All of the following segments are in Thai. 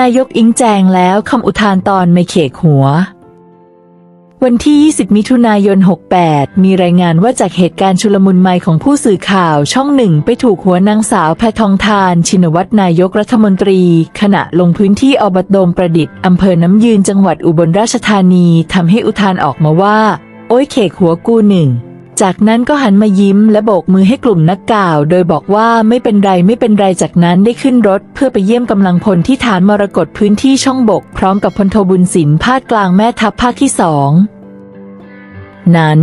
นายกอิงแจงแล้วคำอุทานตอนไม่เขกหัว วันที่ 20 มิถุนายน 68 มีรายงานว่าจากเหตุการณ์ชุลมุนไม่ของผู้สื่อข่าวช่องหนึ่งไปถูกหัวนางสาวแพทองทาน ชินวัตรนายกรัฐมนตรี ขณะลงพื้นที่อบตโดมประดิษฐ์อำเภอน้ำยืนจังหวัดอุบลราชธานีทำให้อุทานออกมาว่า โอ้ยเขกหัวกูหนึ่ง จากนั้นก็หันมายิ้มและโบกมือให้กลุ่มนักกล่าว โดยบอกว่าไม่เป็นไรไม่เป็นไรจากนั้นได้ขึ้นรถ เพื่อไปเยี่ยมกำลังพลที่ฐานมรกตพื้นที่ช่องบก พร้อมกับพลโทบุญสินภาคกลางแม่ทัพภาคที่สองนั้น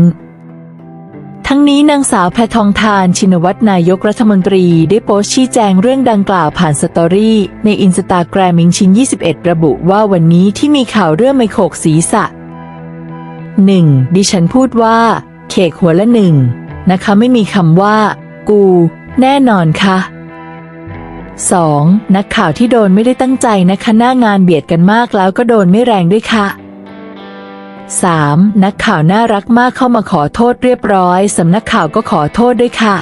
ทั้งนี้นางสาวแพทองทานชินวัตรนายกรัฐมนตรีได้โพสต์ชี้แจงเรื่องดังกล่าวผ่านสตอรี่ในอินสตาแกรมมิงชิน 21 ระบุว่าวันนี้ที่มีข่าวเรื่องไมโขกศีรษะ 1. ดิฉันพูดว่า เขกหัวละหนึ่งนะคะไม่มีคำว่า กู แน่นอนค่ะ 2. นักข่าวที่โดนไม่ได้ตั้งใจนะคะหน้างานเบียดกันมากแล้วก็โดนไม่แรงด้วยค่ะ 3. นักข่าวน่ารักมากเข้ามาขอโทษเรียบร้อยสำนักข่าวก็ขอโทษด้วยค่ะ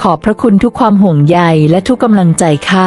ขอบพระคุณทุกความห่วงใยและทุกกำลังใจค่ะ